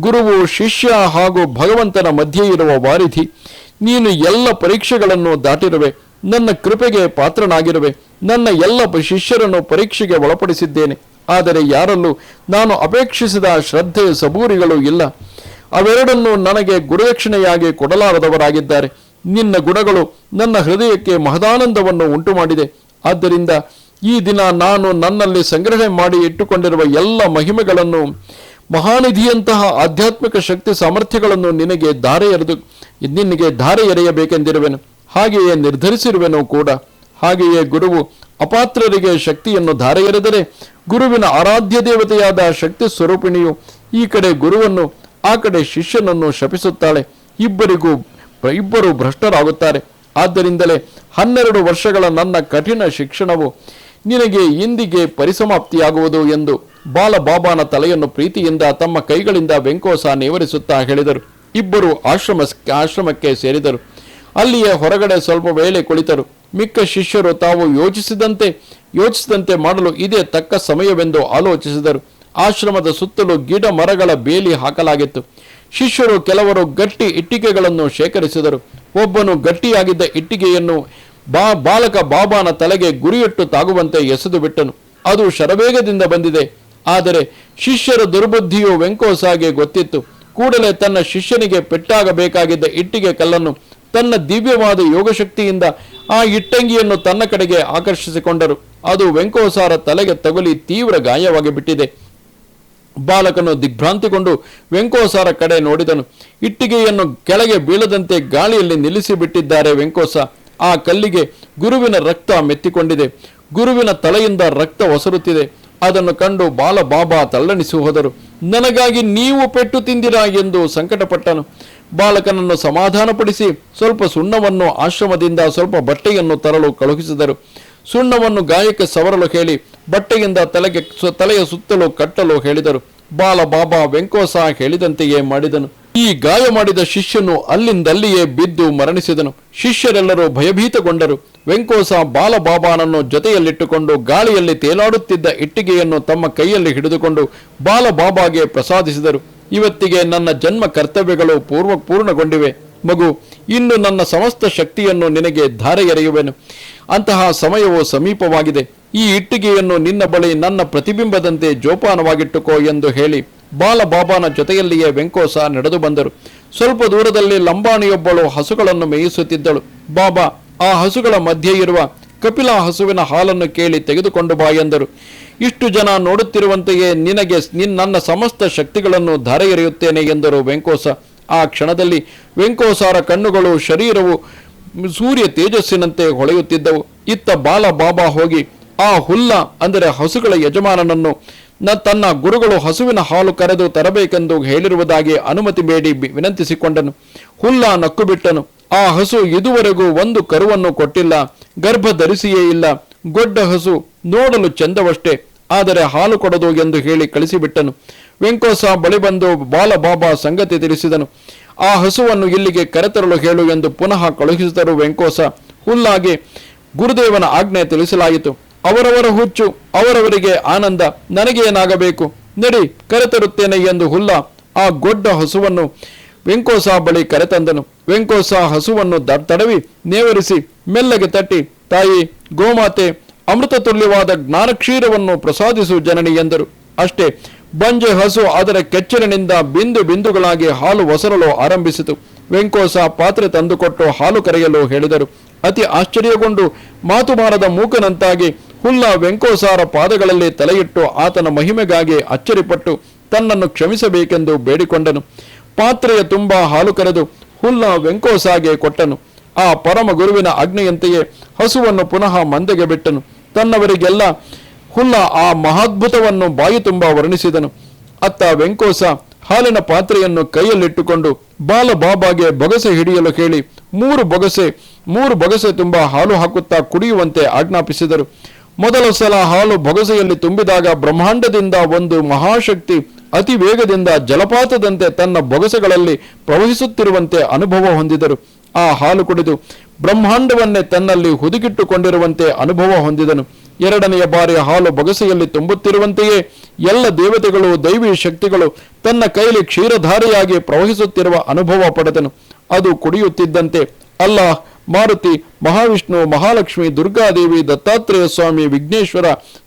ಗುರುವು ಶಿಷ್ಯ ಹಾಗೂ ಭಗವಂತನ ಮಧ್ಯೆ ಇರುವ ವಾರಿಧಿ, ನೀನು ಎಲ್ಲ ಪರೀಕ್ಷೆಗಳನ್ನು ದಾಟಿರುವೆ, ನನ್ನ ಕೃಪೆಗೆ ಪಾತ್ರನಾಗಿರುವೆ, ನನ್ನ ಎಲ್ಲ ಶಿಷ್ಯರನ್ನು ಪರೀಕ್ಷೆಗೆ ಒಳಪಡಿಸಿದ್ದೇನೆ. ಆದರೆ ಯಾರಲ್ಲೂ ನಾನು ಅಪೇಕ್ಷಿಸಿದ ಶ್ರದ್ಧೆ ಸಬೂರಿಗಳು ಇಲ್ಲ. ಅವೆರಡನ್ನು ನನಗೆ ಗುರುದಕ್ಷಿಣೆಯಾಗಿ ಕೊಡಲಾರದವರಾಗಿದ್ದಾರೆ. ನಿನ್ನ ಗುಣಗಳು ನನ್ನ ಹೃದಯಕ್ಕೆ ಮಹದಾನಂದವನ್ನು ಉಂಟು ಮಾಡಿದೆ ಆದ್ದರಿಂದ ಈ ದಿನ ನಾನು ನನ್ನಲ್ಲಿ ಸಂಗ್ರಹ ಮಾಡಿ ಇಟ್ಟುಕೊಂಡಿರುವ ಎಲ್ಲ ಮಹಿಮೆಗಳನ್ನು, ಮಹಾನಿಧಿಯಂತಹ ಆಧ್ಯಾತ್ಮಿಕ ಶಕ್ತಿ ಸಾಮರ್ಥ್ಯಗಳನ್ನು ನಿನಗೆ ಧಾರೆ ಎರೆದು ನಿನಗೆ ಧಾರೆ ಎರೆಯಬೇಕೆಂದಿರುವೆನು. ಹಾಗೆಯೇ ನಿರ್ಧರಿಸಿರುವೆನು ಕೂಡ. ಹಾಗೆಯೇ ಗುರುವು ಅಪಾತ್ರರಿಗೆ ಶಕ್ತಿಯನ್ನು ಧಾರೆ ಎರೆದರೆ ಗುರುವಿನ ಆರಾಧ್ಯ ದೇವತೆಯಾದ ಶಕ್ತಿ ಸ್ವರೂಪಿಣಿಯು ಈ ಕಡೆ ಗುರುವನ್ನು ಆ ಕಡೆ ಶಿಷ್ಯನನ್ನು ಶಪಿಸುತ್ತಾಳೆ. ಇಬ್ಬರಿಗೂ ಇಬ್ಬರು ಭ್ರಷ್ಟರಾಗುತ್ತಾರೆ. ಆದ್ದರಿಂದಲೇ ಹನ್ನೆರಡು ವರ್ಷಗಳ ನನ್ನ ಕಠಿಣ ಶಿಕ್ಷಣವು ನಿನಗೆ ಇಂದಿಗೆ ಪರಿಸಮಾಪ್ತಿಯಾಗುವುದು ಎಂದು ಬಾಲಬಾಬಾನ ತಲೆಯನ್ನು ಪ್ರೀತಿಯಿಂದ ತಮ್ಮ ಕೈಗಳಿಂದ ವೆಂಕೋಸ ನೇವರಿಸುತ್ತಾ ಹೇಳಿದರು. ಇಬ್ಬರು ಆಶ್ರಮ ಆಶ್ರಮಕ್ಕೆ ಸೇರಿದರು. ಅಲ್ಲಿಯೇ ಹೊರಗಡೆ ಸ್ವಲ್ಪ ವೇಳೆ ಕುಳಿತರು. ಮಿಕ್ಕ ಶಿಷ್ಯರು ತಾವು ಯೋಚಿಸಿದಂತೆ ಯೋಚಿಸಿದಂತೆ ಮಾಡಲು ಇದೇ ತಕ್ಕ ಸಮಯವೆಂದು ಆಲೋಚಿಸಿದರು. ಆಶ್ರಮದ ಸುತ್ತಲೂ ಗಿಡ ಮರಗಳ ಬೇಲಿ ಹಾಕಲಾಗಿತ್ತು. ಶಿಷ್ಯರು ಕೆಲವರು ಗಟ್ಟಿ ಇಟ್ಟಿಗೆಗಳನ್ನು ಶೇಖರಿಸಿದರು. ಒಬ್ಬನು ಗಟ್ಟಿಯಾಗಿದ್ದ ಇಟ್ಟಿಗೆಯನ್ನು ಬಾ, ಬಾಲಕ ಬಾಬಾನ ತಲೆಗೆ ಗುರಿಯಿಟ್ಟು ತಾಗುವಂತೆ ಎಸೆದು ಬಿಟ್ಟನು. ಅದು ಶರವೇಗದಿಂದ ಬಂದಿದೆ. ಆದರೆ ಶಿಷ್ಯರ ದುರ್ಬುದ್ಧಿಯು ವೆಂಕೋಸಾಗೆ ಗೊತ್ತಿತ್ತು. ಕೂಡಲೇ ತನ್ನ ಶಿಷ್ಯನಿಗೆ ಪೆಟ್ಟಾಗಬೇಕಾಗಿದ್ದ ಇಟ್ಟಿಗೆ ಕಲ್ಲನ್ನು ತನ್ನ ದಿವ್ಯವಾದ ಯೋಗಶಕ್ತಿಯಿಂದ ಆ ಇಟ್ಟಂಗಿಯನ್ನು ತನ್ನ ಕಡೆಗೆ ಆಕರ್ಷಿಸಿಕೊಂಡರು. ಅದು ವೆಂಕೋಸಾರ ತಲೆಗೆ ತಗುಲಿ ತೀವ್ರ ಗಾಯವಾಗಿ ಬಿಟ್ಟಿದೆ. ಬಾಲಕನು ದಿಗ್ಭ್ರಾಂತಿಗೊಂಡು ವೆಂಕೋಸಾರ ಕಡೆ ನೋಡಿದನು. ಇಟ್ಟಿಗೆಯನ್ನು ಕೆಳಗೆ ಬೀಳದಂತೆ ಗಾಳಿಯಲ್ಲಿ ನಿಲ್ಲಿಸಿ ಬಿಟ್ಟಿದ್ದಾರೆ ವೆಂಕೋಸ. ಆ ಕಲ್ಲಿಗೆ ಗುರುವಿನ ರಕ್ತ ಮೆತ್ತಿಕೊಂಡಿದೆ. ಗುರುವಿನ ತಲೆಯಿಂದ ರಕ್ತ ಒಸರುತ್ತಿದೆ. ಅದನ್ನು ಕಂಡು ಬಾಲ ಬಾಬಾ ತಲ್ಲಣಿಸಿ ಹೋದರು. ನನಗಾಗಿ ನೀವು ಪೆಟ್ಟು ತಿಂದಿರಾ ಎಂದು ಸಂಕಟಪಟ್ಟನು. ಬಾಲಕನನ್ನು ಸಮಾಧಾನಪಡಿಸಿ ಸ್ವಲ್ಪ ಸುಣ್ಣವನ್ನು ಆಶ್ರಮದಿಂದ ಸ್ವಲ್ಪ ಬಟ್ಟೆಯನ್ನು ತರಲು ಕಳುಹಿಸಿದರು. ಸುಣ್ಣವನ್ನು ಗಾಯಕ್ಕೆ ಸವರಲು ಹೇಳಿ ಬಟ್ಟೆಯಿಂದ ತಲೆಗೆ ತಲೆಯ ಸುತ್ತಲೂ ಕಟ್ಟಲು ಹೇಳಿದರು. ಬಾಲ ಬಾಬಾ ವೆಂಕೋಸ ಹೇಳಿದಂತೆಯೇ ಮಾಡಿದನು. ಈ ಗಾಯ ಮಾಡಿದ ಶಿಷ್ಯನು ಅಲ್ಲಿಂದಲ್ಲಿಯೇ ಬಿದ್ದು ಮರಣಿಸಿದನು. ಶಿಷ್ಯರೆಲ್ಲರೂ ಭಯಭೀತಗೊಂಡರು. ವೆಂಕೋಸ ಬಾಲಬಾಬಾನನ್ನು ಜೊತೆಯಲ್ಲಿಟ್ಟುಕೊಂಡು ಗಾಳಿಯಲ್ಲಿ ತೇಲಾಡುತ್ತಿದ್ದ ಇಟ್ಟಿಗೆಯನ್ನು ತಮ್ಮ ಕೈಯಲ್ಲಿ ಹಿಡಿದುಕೊಂಡು ಬಾಲಬಾಬಾಗೆ ಪ್ರಸಾದಿಸಿದರು. ಇವತ್ತಿಗೆ ನನ್ನ ಜನ್ಮ ಕರ್ತವ್ಯಗಳು ಪೂರ್ವ ಪೂರ್ಣಗೊಂಡಿವೆ. ಮಗು, ಇನ್ನು ನನ್ನ ಸಮಸ್ತ ಶಕ್ತಿಯನ್ನು ನಿನಗೆ ಧಾರೆ ಎರೆಯುವೆನು ಅಂತಹ ಸಮಯವು ಸಮೀಪವಾಗಿದೆ. ಈ ಇಟ್ಟಿಗೆಯನ್ನು ನಿನ್ನ ಬಳಿ ನನ್ನ ಪ್ರತಿಬಿಂಬದಂತೆ ಜೋಪಾನವಾಗಿಟ್ಟುಕೋ ಎಂದು ಹೇಳಿ ಬಾಲಬಾಬಾನ ಜೊತೆಯಲ್ಲಿಯೇ ವೆಂಕೋಸ ನಡೆದು ಬಂದರು. ಸ್ವಲ್ಪ ದೂರದಲ್ಲಿ ಲಂಬಾಣಿಯೊಬ್ಬಳು ಹಸುಗಳನ್ನು ಮೇಯಿಸುತ್ತಿದ್ದಳು. ಬಾಬಾ, ಆ ಹಸುಗಳ ಮಧ್ಯೆ ಇರುವ ಕಪಿಲ ಹಸುವಿನ ಹಾಲನ್ನು ಕೇಳಿ ತೆಗೆದುಕೊಂಡು ಬಾ ಎಂದರು. ಇಷ್ಟು ಜನ ನೋಡುತ್ತಿರುವಂತೆಯೇ ನಿನಗೆ ನಿನ್ನ ಸಮಸ್ತ ಶಕ್ತಿಗಳನ್ನು ಧಾರೆ ಎರೆಯುತ್ತೇನೆ ಎಂದರು ವೆಂಕೋಸ. ಆ ಕ್ಷಣದಲ್ಲಿ ವೆಂಕೋಸಾರ ಕಣ್ಣುಗಳು ಶರೀರವು ಸೂರ್ಯ ತೇಜಸ್ಸಿನಂತೆ ಹೊಳೆಯುತ್ತಿದ್ದವು. ಇತ್ತ ಬಾಲ ಬಾಬಾ ಹೋಗಿ, ಆ ಹುಲ್ಲ ಅಂದರೆ ಹಸುಗಳ ಯಜಮಾನನನ್ನು ತನ್ನ ಗುರುಗಳು ಹಸುವಿನ ಹಾಲು ಕರೆದು ತರಬೇಕೆಂದು ಹೇಳಿರುವುದಾಗಿ ಅನುಮತಿ ಬೇಡಿ ವಿನಂತಿಸಿಕೊಂಡನು. ಹುಲ್ಲ ನಕ್ಕು ಬಿಟ್ಟನು ಆ ಹಸು ಇದುವರೆಗೂ ಒಂದು ಕರುವನ್ನು ಕೊಟ್ಟಿಲ್ಲ. ಗರ್ಭ ಧರಿಸಿಯೇ ಇಲ್ಲ. ಗೊಡ್ಡ ಹಸು ನೋಡಲು ಚೆಂದವಷ್ಟೇ. ಆದರೆ ಹಾಲು ಕೊಡದು ಎಂದು ಹೇಳಿ ಕಳಿಸಿಬಿಟ್ಟನು. ವೆಂಕೋಸ ಬಳಿ ಬಂದು ಬಾಲಬಾಬಾ ಸಂಗತಿ ತಿಳಿಸಿದನು. ಆ ಹಸುವನ್ನು ಇಲ್ಲಿಗೆ ಕರೆತರಲು ಹೇಳು ಎಂದು ಪುನಃ ಕಳುಹಿಸಿದರು ವೆಂಕೋಸ. ಹುಲ್ಲಾಗಿ ಗುರುದೇವನ ಆಜ್ಞೆ ತಿಳಿಸಲಾಯಿತು. ಅವರವರ ಹುಚ್ಚು, ಅವರವರಿಗೆ ಆನಂದ, ನನಗೇನಾಗಬೇಕು? ನಡಿ, ಕರೆತರುತ್ತೇನೆ ಎಂದು ಹುಲ್ಲ ಆ ಗೊಡ್ಡ ಹಸುವನ್ನು ವೆಂಕೋಸ ಬಳಿ ಕರೆತಂದನು. ವೆಂಕೋಸ ಹಸುವನ್ನು ತಡವಿ, ನೇವರಿಸಿ, ಮೆಲ್ಲಗೆ ತಟ್ಟಿ, ತಾಯಿ, ಗೋಮಾತೆ, ಅಮೃತ ತುಲ್ಯವಾದ ಜ್ಞಾನಕ್ಷೀರವನ್ನು ಪ್ರಸಾದಿಸು ಜನನಿ ಎಂದರು. ಅಷ್ಟೇ ಬಂಜೆ ಹಸು ಅದರ ಕೆಚ್ಚಲಿನಿಂದ ಬಿಂದು ಬಿಂದುಗಳಾಗಿ ಹಾಲು ಒಸರಲು ಆರಂಭಿಸಿತು. ವೆಂಕೋಸ ಪಾತ್ರೆ ತಂದುಕೊಟ್ಟು ಹಾಲು ಕರೆಯಲು ಹೇಳಿದರು. ಅತಿ ಆಶ್ಚರ್ಯಗೊಂಡು ಮಾತು ಬಾರದ ಮೂಕನಂತಾಗಿ ಹುಲ್ಲ ವೆಂಕೋಸಾರ ಪಾದಗಳಲ್ಲಿ ತಲೆಯಿಟ್ಟು ಆತನ ಮಹಿಮೆಗಾಗಿ ಅಚ್ಚರಿಪಟ್ಟು ತನ್ನನ್ನು ಕ್ಷಮಿಸಬೇಕೆಂದು ಬೇಡಿಕೊಂಡನು. ಪಾತ್ರೆಯ ತುಂಬ ಹಾಲು ಕರೆದು ಹುಲ್ಲ ವೆಂಕೋಸಾಗೆ ಕೊಟ್ಟನು. ಆ ಪರಮ ಗುರುವಿನ ಆಜ್ಞೆಯಂತೆಯೇ ಹಸುವನ್ನು ಪುನಃ ಮಂದೆಗೆ ಬಿಟ್ಟನು. ತನ್ನವರಿಗೆಲ್ಲ ಹುಲ್ಲ ಆ ಮಹಾದ್ಭುತವನ್ನು ಬಾಯಿ ತುಂಬ ವರ್ಣಿಸಿದನು. ಅತ್ತ ವೆಂಕೋಸ ಹಾಲಿನ ಪಾತ್ರೆಯನ್ನು ಕೈಯಲ್ಲಿಟ್ಟುಕೊಂಡು ಬಾಲ ಬಾಬಾಗೆ ಬೊಗಸೆ ಹಿಡಿಯಲು ಕೇಳಿ ಮೂರು ಬೊಗಸೆ ಮೂರು ಬೊಗಸೆ ತುಂಬ ಹಾಲು ಹಾಕುತ್ತಾ ಕುಡಿಯುವಂತೆ ಆಜ್ಞಾಪಿಸಿದರು. ಮೊದಲ ಸಲ ಹಾಲು ಬೊಗಸೆಯಲ್ಲಿ ತುಂಬಿದಾಗ ಬ್ರಹ್ಮಾಂಡದಿಂದ ಒಂದು ಮಹಾಶಕ್ತಿ ಅತಿ ವೇಗದಿಂದ ಜಲಪಾತದಂತೆ ತನ್ನ ಬೊಗಸೆಗಳಲ್ಲಿ ಪ್ರವಹಿಸುತ್ತಿರುವಂತೆ ಅನುಭವ ಹೊಂದಿದರು. ಆ ಹಾಲು ಕುಡಿದು ಬ್ರಹ್ಮಾಂಡವನ್ನೇ ತನ್ನಲ್ಲಿ ಹುದುಗಿಟ್ಟುಕೊಂಡಿರುವಂತೆ ಅನುಭವ ಹೊಂದಿದನು. ಎರಡನೆಯ ಬಾರಿ ಹಾಲು ಬೊಗಸೆಯಲ್ಲಿ ತುಂಬುತ್ತಿರುವಂತೆಯೇ ಎಲ್ಲ ದೇವತೆಗಳು, ದೈವಿ ಶಕ್ತಿಗಳು ತನ್ನ ಕೈಲಿ ಕ್ಷೀರಧಾರೆಯಾಗಿ ಪ್ರವಹಿಸುತ್ತಿರುವ ಅನುಭವ ಪಡೆದನು. ಅದು ಕುಡಿಯುತ್ತಿದ್ದಂತೆ ಅಲ್ಲಾಹ್, ಮಾರುತಿ, ಮಹಾವಿಷ್ಣು, ಮಹಾಲಕ್ಷ್ಮಿ, ದುರ್ಗಾದೇವಿ, ದತ್ತಾತ್ರೇಯ ಸ್ವಾಮಿ, ವಿಘ್ನೇಶ್ವರ,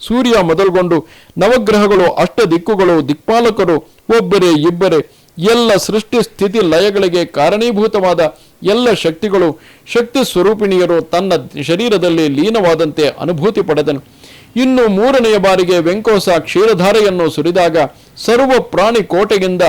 ಸೂರ್ಯ ಮೊದಲುಗೊಂಡು ನವಗ್ರಹಗಳು ಅಷ್ಟ ದಿಕ್ಕುಗಳು ದಿಕ್ಪಾಲಕರು, ಒಬ್ಬರೇ ಇಬ್ಬರೇ ಎಲ್ಲ ಸೃಷ್ಟಿ ಸ್ಥಿತಿ ಲಯಗಳಿಗೆ ಕಾರಣೀಭೂತವಾದ ಎಲ್ಲ ಶಕ್ತಿಗಳು ಶಕ್ತಿ ಸ್ವರೂಪಿಣಿಯರು ತನ್ನ ಶರೀರದಲ್ಲಿ ಲೀನವಾದಂತೆ ಅನುಭೂತಿ ಪಡೆದನು. ಇನ್ನು ಮೂರನೆಯ ಬಾರಿಗೆ ವೆಂಕೋಸ ಕ್ಷೀರಧಾರೆಯನ್ನು ಸುರಿದಾಗ ಸರ್ವ ಪ್ರಾಣಿ ಕೋಟೆಯಿಂದ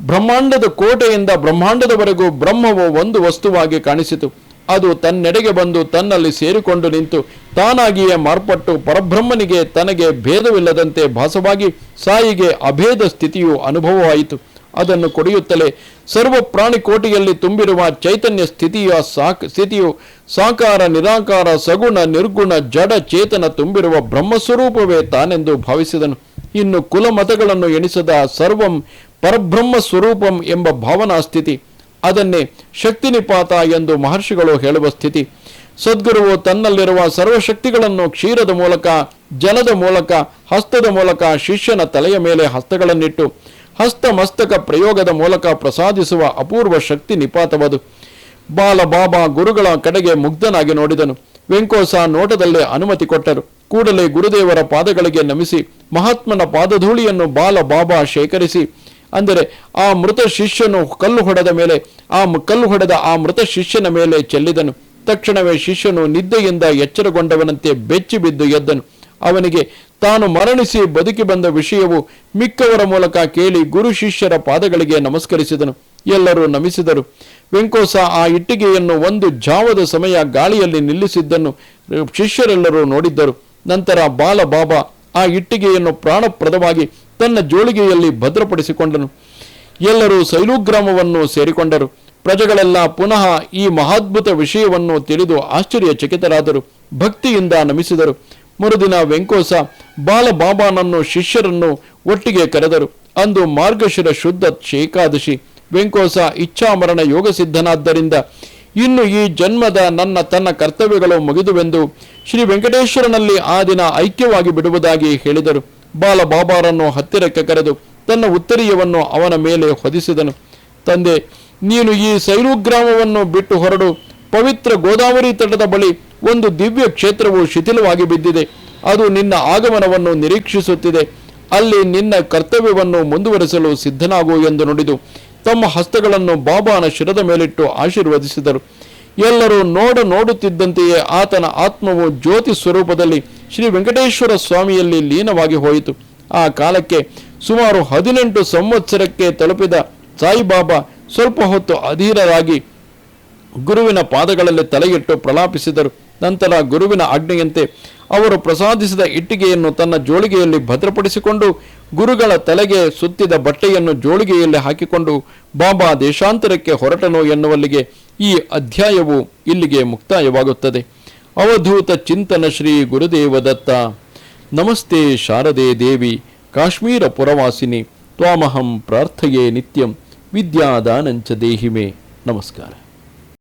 ಬ್ರಹ್ಮಾಂಡದ ಕೋಟೆಯಿಂದ ಬ್ರಹ್ಮಾಂಡದವರೆಗೂ ಬ್ರಹ್ಮವು ಒಂದು ವಸ್ತುವಾಗಿ ಕಾಣಿಸಿತು. ಅದು ತನ್ನೆಡೆಗೆ ಬಂದು ತನ್ನಲ್ಲಿ ಸೇರಿಕೊಂಡು ನಿಂತು ತಾನಾಗಿಯೇ ಮಾರ್ಪಟ್ಟು ಪರಬ್ರಹ್ಮನಿಗೆ ತನಗೆ ಭೇದವಿಲ್ಲದಂತೆ ಭಾಸವಾಗಿ ಸಾಯಿಗೆ ಅಭೇದ ಸ್ಥಿತಿಯು ಅನುಭವವಾಯಿತು. ಅದನ್ನು ಕೊಡಿಯುತ್ತಲೇ ಸರ್ವ ಪ್ರಾಣಿ ಕೋಟಿಯಲ್ಲಿ ತುಂಬಿರುವ ಚೈತನ್ಯ ಸ್ಥಿತಿಯ ಸಾಕ್, ಸ್ಥಿತಿಯು ಸಾಕಾರ, ನಿರಾಕಾರ, ಸಗುಣ, ನಿರ್ಗುಣ, ಜಡ, ಚೇತನ ತುಂಬಿರುವ ಬ್ರಹ್ಮಸ್ವರೂಪವೇ ತಾನೆಂದು ಭಾವಿಸಿದನು. ಇನ್ನು ಕುಲಮತಗಳನ್ನು ಎಣಿಸದ ಸರ್ವಂ ಪರಬ್ರಹ್ಮ ಸ್ವರೂಪಂ ಎಂಬ ಭಾವನಾ ಸ್ಥಿತಿ. ಅದನ್ನೇ ಶಕ್ತಿ ನಿಪಾತ ಎಂದು ಮಹರ್ಷಿಗಳು ಹೇಳುವ ಸ್ಥಿತಿ. ಸದ್ಗುರುವು ತನ್ನಲ್ಲಿರುವ ಸರ್ವಶಕ್ತಿಗಳನ್ನು ಕ್ಷೀರದ ಮೂಲಕ, ಜಲದ ಮೂಲಕ, ಹಸ್ತದ ಮೂಲಕ ಶಿಷ್ಯನ ತಲೆಯ ಮೇಲೆ ಹಸ್ತಗಳನ್ನಿಟ್ಟು ಹಸ್ತ ಮಸ್ತಕ ಪ್ರಯೋಗದ ಮೂಲಕ ಪ್ರಸಾದಿಸುವ ಅಪೂರ್ವ ಶಕ್ತಿ ನಿಪಾತವದು. ಬಾಲ ಬಾಬಾ ಗುರುಗಳ ಕಡೆಗೆ ಮುಗ್ಧನಾಗಿ ನೋಡಿದನು. ವೆಂಕೋಸ ನೋಟದಲ್ಲೇ ಅನುಮತಿ ಕೊಟ್ಟರು. ಕೂಡಲೇ ಗುರುದೇವರ ಪಾದಗಳಿಗೆ ನಮಿಸಿ, ಮಹಾತ್ಮನ ಪಾದಧೂಳಿಯನ್ನು ಬಾಲ ಬಾಬಾ ಶೇಖರಿಸಿ, ಅಂದರೆ ಆ ಮೃತ ಶಿಷ್ಯನು ಕಲ್ಲು ಹೊಡೆದ ಮೇಲೆ, ಆ ಕಲ್ಲು ಹೊಡೆದ ಆ ಮೃತ ಶಿಷ್ಯನ ಮೇಲೆ ಚೆಲ್ಲಿದನು. ತಕ್ಷಣವೇ ಶಿಷ್ಯನು ನಿದ್ದೆಯಿಂದ ಎಚ್ಚರಗೊಂಡವನಂತೆ ಬೆಚ್ಚಿ ಬಿದ್ದು ಎದ್ದನು. ಅವನಿಗೆ ತಾನು ಮರಣಿಸಿ ಬದುಕಿ ಬಂದ ವಿಷಯವು ಮಿಕ್ಕವರ ಮೂಲಕ ಕೇಳಿ ಗುರು ಶಿಷ್ಯರ ಪಾದಗಳಿಗೆ ನಮಸ್ಕರಿಸಿದನು. ಎಲ್ಲರೂ ನಮಿಸಿದರು. ವೆಂಕೋಸ ಆ ಇಟ್ಟಿಗೆಯನ್ನು ಒಂದು ಜಾವದ ಸಮಯ ಗಾಳಿಯಲ್ಲಿ ನಿಲ್ಲಿಸಿದ್ದನ್ನು ಶಿಷ್ಯರೆಲ್ಲರೂ ನೋಡಿದ್ದರು. ನಂತರ ಬಾಲ ಬಾಬಾ ಆ ಇಟ್ಟಿಗೆಯನ್ನು ಪ್ರಾಣಪ್ರದವಾಗಿ ತನ್ನ ಜೋಳಿಗೆಯಲ್ಲಿ ಭದ್ರಪಡಿಸಿಕೊಂಡನು. ಎಲ್ಲರೂ ಸೈಲುಗ್ರಾಮವನ್ನು ಸೇರಿಕೊಂಡರು. ಪ್ರಜೆಗಳೆಲ್ಲ ಪುನಃ ಈ ಮಹಾದ್ಭುತ ವಿಷಯವನ್ನು ತಿಳಿದು ಆಶ್ಚರ್ಯಚಕಿತರಾದರು. ಭಕ್ತಿಯಿಂದ ನಮಿಸಿದರು. ಮರುದಿನ ವೆಂಕೋಸ ಬಾಲಬಾಬಾನನ್ನು ಶಿಷ್ಯರನ್ನು ಒಟ್ಟಿಗೆ ಕರೆದರು. ಅಂದು ಮಾರ್ಗಶಿರ ಶುದ್ಧ ಏಕಾದಶಿ. ವೆಂಕೋಸ ಇಚ್ಛಾಮರಣ ಯೋಗ ಸಿದ್ಧನಾದ್ದರಿಂದ ಇನ್ನು ಈ ಜನ್ಮದ ನನ್ನ ತನ್ನ ಕರ್ತವ್ಯಗಳು ಮುಗಿದುವೆಂದು ಶ್ರೀ ವೆಂಕಟೇಶ್ವರನಲ್ಲಿ ಆ ದಿನ ಐಕ್ಯವಾಗಿ ಬಿಡುವುದಾಗಿ ಹೇಳಿದರು. ಬಾಲ ಬಾಬಾರನ್ನು ಹತ್ತಿರಕ್ಕೆ ಕರೆದು ತನ್ನ ಉತ್ತರೀಯವನ್ನು ಅವನ ಮೇಲೆ ಹೊದಿಸಿದನು. ತಂದೆ, ನೀನು ಈ ಸೈರು ಗ್ರಾಮವನ್ನು ಬಿಟ್ಟು ಹೊರಡು. ಪವಿತ್ರ ಗೋದಾವರಿ ತಟದ ಬಳಿ ಒಂದು ದಿವ್ಯ ಕ್ಷೇತ್ರವು ಶಿಥಿಲವಾಗಿ ಬಿದ್ದಿದೆ. ಅದು ನಿನ್ನ ಆಗಮನವನ್ನು ನಿರೀಕ್ಷಿಸುತ್ತಿದೆ. ಅಲ್ಲಿ ನಿನ್ನ ಕರ್ತವ್ಯವನ್ನು ಮುಂದುವರೆಸಲು ಸಿದ್ಧನಾಗು ಎಂದು ನುಡಿದು ತಮ್ಮ ಹಸ್ತಗಳನ್ನು ಬಾಬಾನ ಶಿರದ ಮೇಲಿಟ್ಟು ಆಶೀರ್ವದಿಸಿದರು. ಎಲ್ಲರೂ ನೋಡ ನೋಡುತ್ತಿದ್ದಂತೆಯೇ ಆತನ ಆತ್ಮವು ಜ್ಯೋತಿ ಸ್ವರೂಪದಲ್ಲಿ ಶ್ರೀ ವೆಂಕಟೇಶ್ವರ ಸ್ವಾಮಿಯಲ್ಲಿ ಲೀನವಾಗಿ ಹೋಯಿತು. ಆ ಕಾಲಕ್ಕೆ ಸುಮಾರು ಹದಿನೆಂಟು ಸಂವತ್ಸರಕ್ಕೆ ತಲುಪಿದ ಸಾಯಿಬಾಬಾ ಸ್ವಲ್ಪ ಹೊತ್ತು ಅಧೀರರಾಗಿ ಗುರುವಿನ ಪಾದಗಳಲ್ಲಿ ತಲೆಯಿಟ್ಟು ಪ್ರಲಾಪಿಸಿದರು. ನಂತರ ಗುರುವಿನ ಆಜ್ಞೆಯಂತೆ ಅವರು ಪ್ರಸಾದಿಸಿದ ಇಟ್ಟಿಗೆಯನ್ನು ತನ್ನ ಜೋಳಿಗೆಯಲ್ಲಿ ಭದ್ರಪಡಿಸಿಕೊಂಡು ಗುರುಗಳ ತಲೆಗೆ ಸುತ್ತಿದ ಬಟ್ಟೆಯನ್ನು ಜೋಳಿಗೆಯಲ್ಲಿ ಹಾಕಿಕೊಂಡು, ಬಾಬಾ ದೇಶಾಂತರಕ್ಕೆ ಹೊರಟನು ಎನ್ನುವಲ್ಲಿಗೆ ಈ ಅಧ್ಯಾಯವು ಇಲ್ಲಿಗೆ ಮುಕ್ತಾಯವಾಗುತ್ತದೆ. ಅವಧೂತ ಚಿಂತನ ಶ್ರೀ ಗುರುದೇವ ದತ್ತ ನಮಸ್ತೆ ಶಾರದೆ ದೇವಿ, ಕಾಶ್ಮೀರ ಪುರವಾಸಿನಿ, ತ್ವಾಮಹಂ ಪ್ರಾರ್ಥಯೇ ನಿತ್ಯಂ, ವಿದ್ಯಾದಾನಂಚ ದೇಹಿಮೆ. ನಮಸ್ಕಾರ.